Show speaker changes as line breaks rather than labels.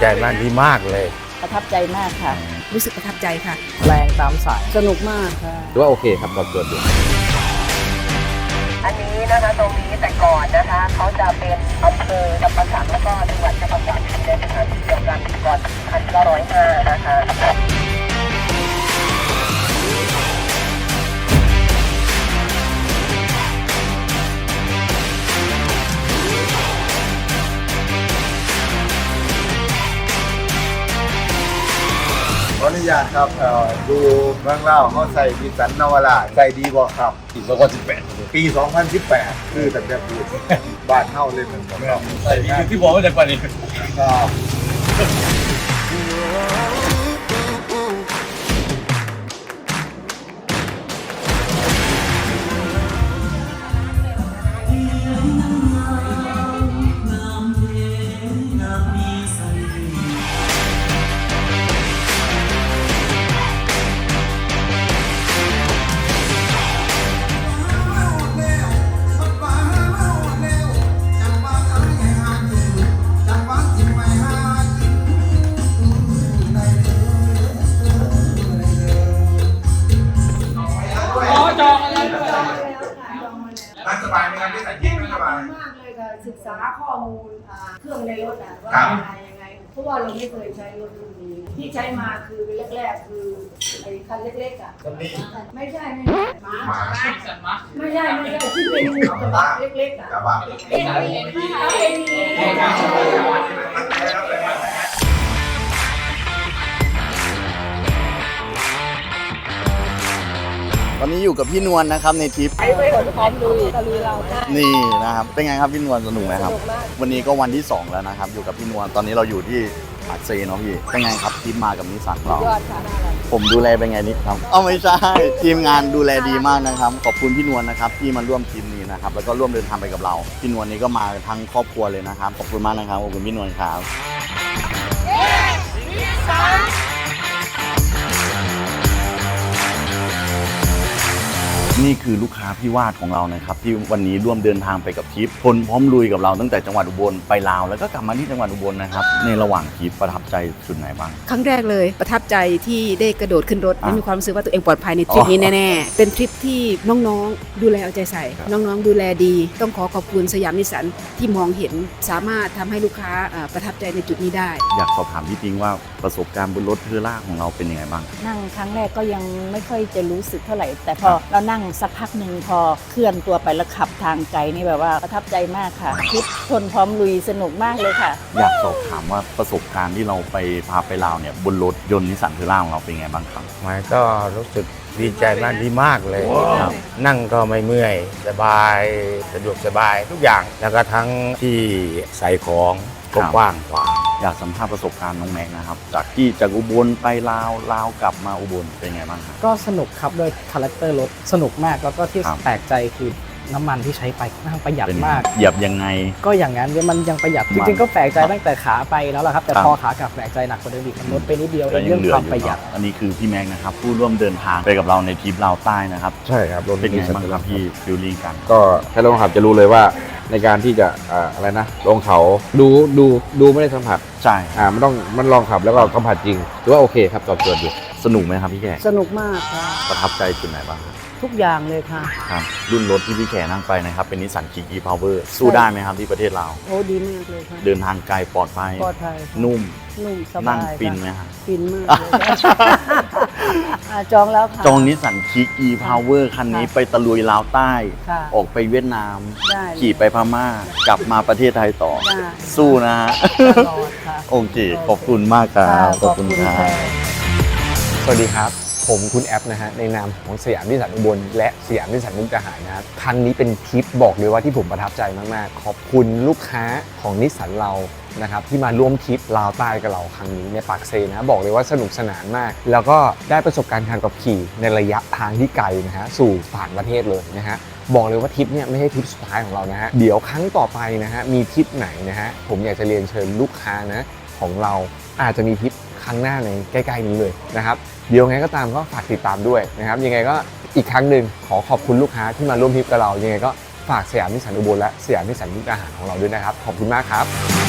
ใจมากดีมากเลย
ประทับใจมากค่ะ
รู้สึกประทับใจค่ะ
แรงตามสาย
สนุกมากค่ะ
หรือว่าโอเคครับตอบโจทย์อยู่
อันนี้นะคะตรงนี้แต่ก่อนนะคะเขาจะเป็นอำเภอจำปาสักแล้วก็จังหวัดจำปาสักเป็นสถานที่เดียวกันก่อนพันเก้าร้อยห้านะคะ
นุญาตครับเอ่อดูเมืองเล่าวเขาใส่ดิสันนวราใส่ดีบ่ครับ
ปีสองพันสิบแปด
ปี 2018 คือตั้งแต่ปีบ้านเฮาเลยมันบ่ครับ
ใส่ดีที่บอกว่าจากวันนี้
มูลอ่าเครื่องในรถอะว่า
ครับ
ยังไงยังไง เพราะว่าเราไม่เคยใช้รถรุ่นนี้ ที่ใช้มาคือแรกๆคือไอ้คันเล็กๆอะไม่ใช่ไม่ใช่หมา
หมา
ไม่ใช่ไม่ใช่ที่เป็นกระบะเล็กๆอะ
กระบะ
เอ็นบีเอาเอ็นบี
ตอนนี้อยู่กับพี่นวลนะครับในทริป
ไปไปคนพร้อมลุยตะลุยเราได้
นี่นะครับเป็นไงครับพี่นวลสนุกไหมครับ
สนุกมาก
วันนี้ก็วันที่ 2 แล้วนะครับ อยู่กับพี่นวลตอนนี้เราอยู่ที่ปากเซเนาะพี่เป็นไงครับทริปมากับนิสสันเรา
ยอดค่ะน่ารัก
ผมดูแลเป็นไงนิดครับเอ้าไม่ใช่ทีมงานดูแลดีมากนะครับ ขอบคุณพี่นวลนะครับที่มาร่วมทีมนี้นะครับแล้วก็ร่วมเดินทางไปกับเราพี่นวลนี้ก็มาทั้งครอบครัวเลยนะครับขอบคุณมากนะครับขอบคุณพี่นวลครับนี่ คือลูกค้าพี่วาดของเรานะครับที่วันนี้ร่วมเดินทางไปกับทริปพลพร้อมลุยกับเราตั้งแต่จังหวัดอุบลไปลาวแล้วก็กลับมาที่จังหวัดอุบลนะครับในระหว่างทริปประทับใจจุดไหนบ้าง
ครั้งแรกเลยประทับใจที่ได้กระโดดขึ้นรถ
อะ
และมีความรู้สึกว่าตัวเองปลอดภัยในทริปนี้แน่ๆเป็นทริปที่น้องๆดูแลเอาใจใส่ น้องๆดูแลดี ต้องขอขอบคุณสยามนิสสันที่มองเห็นสามารถทำให้ลูกค้าอ่าประทับใจในจุดนี้ได้
อยากสอบถามพี่ปิงว่าประสบการณ์บนรถเทอร่าของเราเป็นยังไงบ้าง
นั่งครั้งแรกก็ยังไม่ค่อยจะรู้สึกเท่าไหร่ แต่พอเรานั่งสักพักหนึ่งพอเคลื่อนตัวไปแล้วขับทางไกลนี่แบบว่าประทับใจมากค่ะทริปทนพร้อมลุยสนุกมากเลยค่ะ
อยากสอบถามว่าประสบการณ์ที่เราไปพาไปลาวเนี่ยบนรถยนต์นิสสันเทอร่าของเราเป็นยังไงบ้างครับ
มันก็รู้สึกดีใจมากดีมากเลย
ครับ
นั่งก็ไม่เมื่อยสบายสะดวกสบายทุกอย่าง แล้วก็ทั้งที่ใส่ของก็กว้างกว่า
อยากสัมภาษณ์ประสบการณ์น้องแม็กซ์นะครับ จากที่จากอุบลไปลาวลาวกลับมาอุบลเป็นไงบ้างครับ
ก็สนุกครับด้วยคาแรคเตอร์รถสนุกมากแล้วก็ที่
ครับ
แปลกใจคือน้ำมันที่ใช้ไปค่อนข้างประหยัด
เป็น
มาก
เหยียบยังไง
ก็อย่างนั้นเนี่ยมันยังประหยัด
มั
จ
น
ริงๆก็แปลกใจตั้งแต่ขาไปแล้วล่ะครับ แต่
ครับ
พอขากลับแปลกใจหนักกว่าเดิมอีกมันลดไปนิดเดียวเอ
ก็
ง
ยั
เรื่อง
เหลือ
ความ
อยู่
ประหยัด
เนาะอันนี้คือพี่แม็กซ์นะครับผู้ร่วมเดินทางไปกับเราในทริปลาวใต้นะครับ
ใช่ครับรถ
เป็นไง
สั
บ้างครับพี่ฟิลลิ่งกัน
ก็ถ้าลองขับจะรู้เลยว่า ในการที่จะอ่าอะไรนะลงเขาดูดูดูไม่ได้สัมผัส
ใช่
อ่ามันต้องมันลองขับแล้วก็สัมผัสจริงหรือว่าโอเคครับตอบโจทย์อยู่
สนุกไหมครับพี่แขก
สนุกมากค่ะ
ประทับใจจุดไหนบ้างครับ
ทุกอย่างเลยค่ะ
ครับ รุ่นรถที่พี่แขกนั่งไปนะครับ เป็นนิสสันคิกอีพาวเวอร์สู้ได้ไหมครับที่ประเทศเราว
โอ้ดีมากเลยค่ะ
เดินทางไกลปลอดภัย
ปลอดภัยค่ะ
นุ่ม
นุ่มส
นั่
บางย
ฟิน
ค่ะ
ไหมครับ
ฟินมากเลยค่ะอ่าจองแล้วค่ะ
จองนิสสันคิกอีพาวเวอร์คันนี้
ค่ะ
ไปตะลุยลาวใต้
ค่ะ
ออกไปเวียดนาม
ได้เลย
ขี่ไปพม่า กลับมาประเทศไทยต่อ
ได้
สู้นะฮะ
ตลอดค่ะ
โอเค ขอบคุณมากครั
ค่ะ
บขอบคุณครับ
ค่ะ
สวัสดีครับ ผมคุณแอปนะฮะในนามของสยามนิสสันอุบลและสยามนิสสันมุกดาหารนะครับครั้งนี้เป็นทริปบอกเลยว่าที่ผมประทับใจมากๆ ขอบคุณลูกค้าของนิสสันเรานะครับที่มาร่วมทริปลาวใต้กับเราครั้งนี้ในปากเซนะบอกเลยว่าสนุกสนานมาก แล้วก็ได้ประสบการณ์การขับขี่ในระยะทางที่ไกลนะฮะสู่ต่างประเทศเลยนะฮะบอกเลยว่าทริปเนี่ยไม่ใช่ทริปสุดท้ายของเรานะฮะเดี๋ยวครั้งต่อไปนะฮะมีทริปไหนนะฮะผมอยากจะเรียนเชิญลูกค้านะของเราอาจจะมีทริป ครั้งหน้าในใกล้ๆนี้เลยนะครับเดี๋ยวไงก็ตามก็ฝากติดตามด้วยนะครับยังไงก็อีกครั้งหนึ่งขอขอบคุณลูกค้าที่มาร่วมทริปกับเรายังไงก็ฝากสยามนิสันอุบลและสยามนิสันมุกอาหารของเราด้วยนะครับ ขอบคุณมากครับ